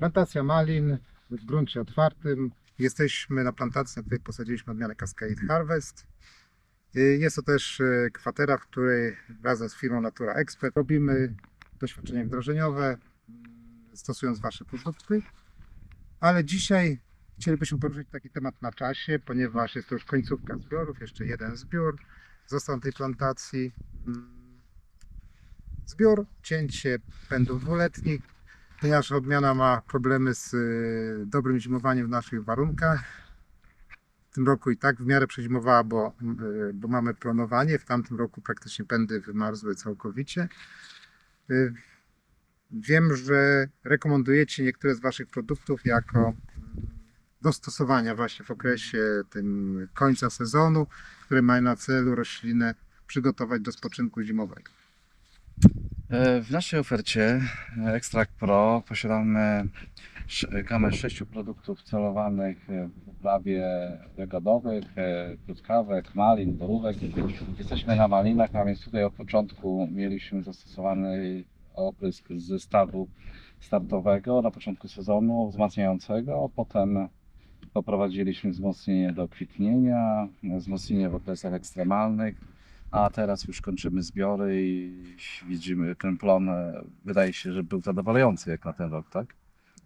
Plantacja malin w gruncie otwartym. Jesteśmy na plantacji, na której posadziliśmy odmianę Cascade Harvest. Y, Jest to też y, kwatera, w której razem z firmą Natura Expert robimy doświadczenia wdrożeniowe, mm, stosując Wasze produkty. Ale dzisiaj chcielibyśmy poruszyć taki temat na czasie, ponieważ jest to już końcówka zbiorów, jeszcze jeden zbiór został na tej plantacji. Mm, Zbiór, cięcie pędów dwuletnich, ponieważ odmiana ma problemy z y, dobrym zimowaniem w naszych warunkach. W tym roku i tak w miarę przezimowała, bo, y, bo mamy planowanie. W tamtym roku praktycznie pędy wymarzły całkowicie. Y, Wiem, że rekomendujecie niektóre z Waszych produktów jako mm, do stosowania właśnie w okresie tym końca sezonu, które mają na celu roślinę przygotować do spoczynku zimowego. E, W naszej ofercie e, Extract Pro posiadamy gamę sześciu produktów celowanych e, w uprawie jagodowych, e, truskawek, malin, borówek. Jesteśmy na malinach, a więc tutaj od początku mieliśmy zastosowany oprysk z zestawu startowego na początku sezonu, wzmacniającego. Potem poprowadziliśmy wzmocnienie do kwitnienia, wzmocnienie w okresach ekstremalnych. A teraz już kończymy zbiory i widzimy ten plon. Wydaje się, że był zadowalający jak na ten rok, tak?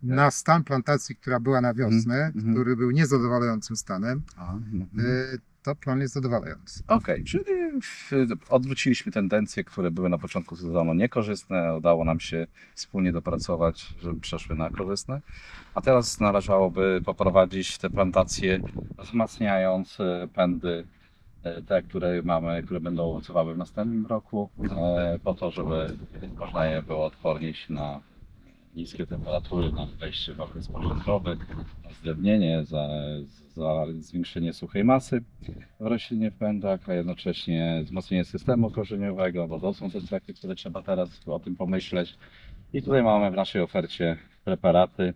Na stan plantacji, która była na wiosnę, Mhm. który był niezadowalającym stanem, A, y, to plan jest zadowalający. Okej, czyli w- odwróciliśmy tendencje, które były na początku sezonu niekorzystne. Udało nam się wspólnie dopracować, żeby przeszły na korzystne. A teraz należałoby poprowadzić te plantacje, wzmacniając e, pędy, te, które mamy, które będą owocowały w następnym roku, e, po to, żeby można je było odpornić na niskie temperatury, na wejście w okres początkowy, na zdrewnienie, za, za zwiększenie suchej masy w roślinie w pędach, a jednocześnie wzmocnienie systemu korzeniowego, bo to są te aspekty, które trzeba teraz o tym pomyśleć. I tutaj mamy w naszej ofercie preparaty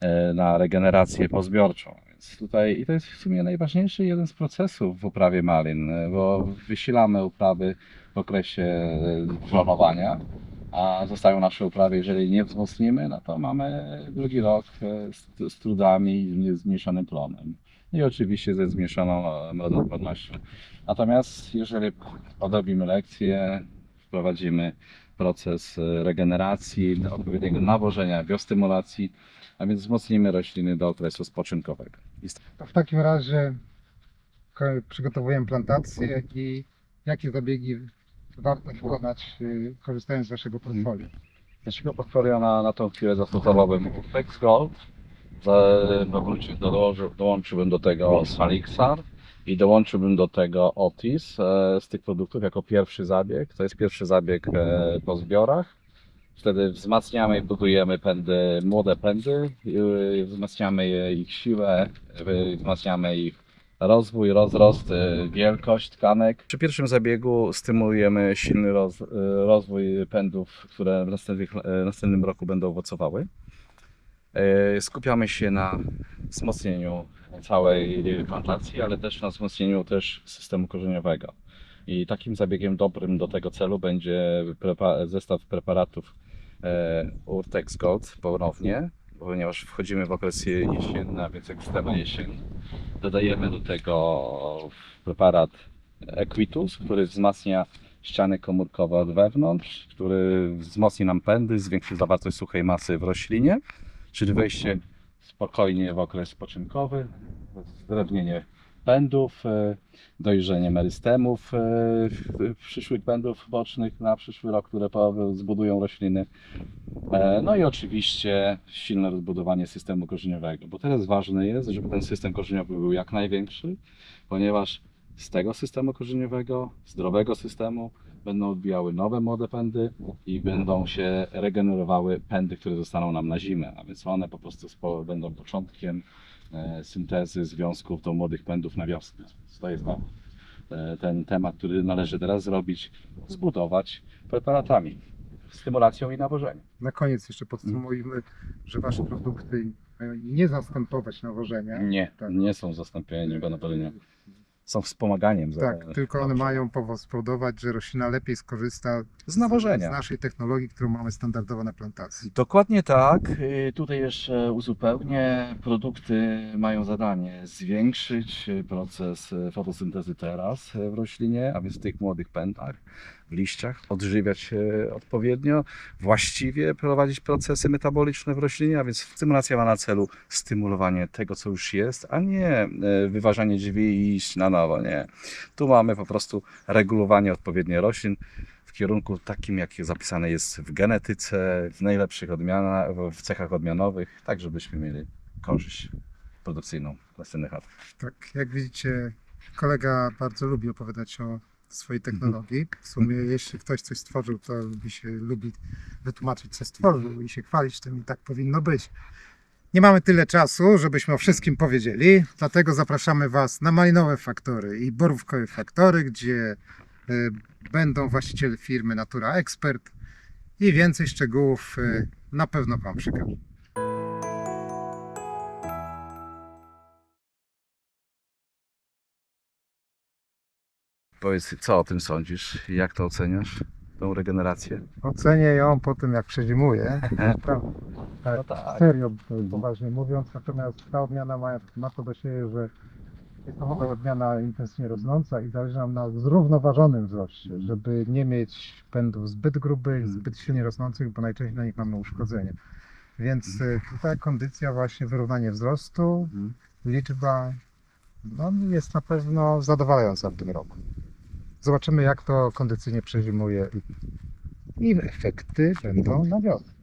e, na regenerację pozbiorczą. Więc tutaj, I to jest w sumie najważniejszy jeden z procesów w uprawie malin, e, bo wysilamy uprawy w okresie e, żonowania, a zostają nasze uprawy, jeżeli nie wzmocnimy, no to mamy drugi rok e, z, z trudami i zmniejszonym plonem i oczywiście ze zmniejszoną e, rodotwornością. Natomiast jeżeli odrobimy lekcję, wprowadzimy proces e, regeneracji, odpowiedniego nawożenia, biostymulacji, a więc wzmocnimy rośliny do okresu spoczynkowego. To w takim razie przygotowujemy plantację i jakie zabiegi warto wykonać, y, korzystając z Waszego portfolio. Naszego portfolio na, na tą chwilę zastosowałbym Flex Gold, Za- dołączy- dołożył- dołączyłbym do tego Salixar i dołączyłbym do tego Otis e, z tych produktów jako pierwszy zabieg. To jest pierwszy zabieg e, po zbiorach. Wtedy wzmacniamy i budujemy pędy, młode pędy, i wzmacniamy ich siłę, wzmacniamy ich rozwój, rozrost, wielkość tkanek. Przy pierwszym zabiegu stymulujemy silny roz, rozwój pędów, które w następnym roku będą owocowały. Y, Skupiamy się na wzmocnieniu całej plantacji, ale też na wzmocnieniu też systemu korzeniowego. I takim zabiegiem dobrym do tego celu będzie prepa- zestaw preparatów e, Urtex Gold ponownie, ponieważ wchodzimy w okres je- jesienny, a więc ekstremna jesień. Dodajemy do tego preparat Equitus, który wzmacnia ściany komórkowe od wewnątrz, który wzmocni nam pędy, zwiększy zawartość suchej masy w roślinie, czyli wejście spokojnie w okres spoczynkowy, zdrewnienie pędów, e, dojrzenie merystemów e, przyszłych pędów bocznych na przyszły rok, które zbudują rośliny. E, No i oczywiście silne rozbudowanie systemu korzeniowego, bo teraz ważne jest, żeby ten system korzeniowy był jak największy, ponieważ z tego systemu korzeniowego, zdrowego systemu, będą odbijały nowe młode pędy i będą się regenerowały pędy, które zostaną nam na zimę, a więc one po prostu będą początkiem e, syntezy związków do młodych pędów na wiosnę. To jest e, ten temat, który należy teraz zrobić, zbudować preparatami, stymulacją i nawożeniem. Na koniec jeszcze podsumujmy, że Wasze produkty mają nie zastępować nawożenia, Nie, Tak. nie są zastąpieniem banopolenia. Są wspomaganiem. za- Tak, tylko one mają powo- spowodować, że roślina lepiej skorzysta Z nawożenia. z naszej technologii, którą mamy standardowo na plantacji. Dokładnie tak. Y, Tutaj jeszcze uzupełnię. Produkty mają zadanie zwiększyć proces fotosyntezy teraz w roślinie, a więc w tych młodych pętach, w liściach, odżywiać się odpowiednio, właściwie prowadzić procesy metaboliczne w roślinie, a więc stymulacja ma na celu stymulowanie tego, co już jest, a nie y, wyważanie drzwi i iść na nowo. Nie. Tu mamy po prostu regulowanie odpowiednio roślin w kierunku takim, jak zapisane jest w genetyce, w najlepszych odmianach, w cechach odmianowych, tak żebyśmy mieli korzyść produkcyjną następnych lat. Tak, jak widzicie, kolega bardzo lubi opowiadać o swojej technologii. W sumie, jeśli ktoś coś stworzył, to lubi się lubi wytłumaczyć, co stworzył i się chwalić tym i tak powinno być. Nie mamy tyle czasu, żebyśmy o wszystkim powiedzieli, dlatego zapraszamy Was na malinowe faktory i borówkowe faktory, gdzie y, będą właściciele firmy Natura Expert i więcej szczegółów y, na pewno Wam przekażę. Powiedz, co o tym sądzisz? Jak to oceniasz? Tą regenerację? Ocenię ją po tym, jak przezimuje. Prawda. No tak. Serio, poważnie mówiąc, natomiast ta odmiana ma, ma to do siebie, że jest to odmiana intensywnie rosnąca i zależy nam na zrównoważonym wzroście, żeby nie mieć pędów zbyt grubych, zbyt silnie rosnących, bo najczęściej na nich mamy uszkodzenie. Więc y, ta kondycja, właśnie wyrównanie wzrostu, Mhm. liczba no, jest na pewno zadowalająca w tym roku. Zobaczymy, jak to kondycyjnie przezimuje i, efekty będą na wiosnę.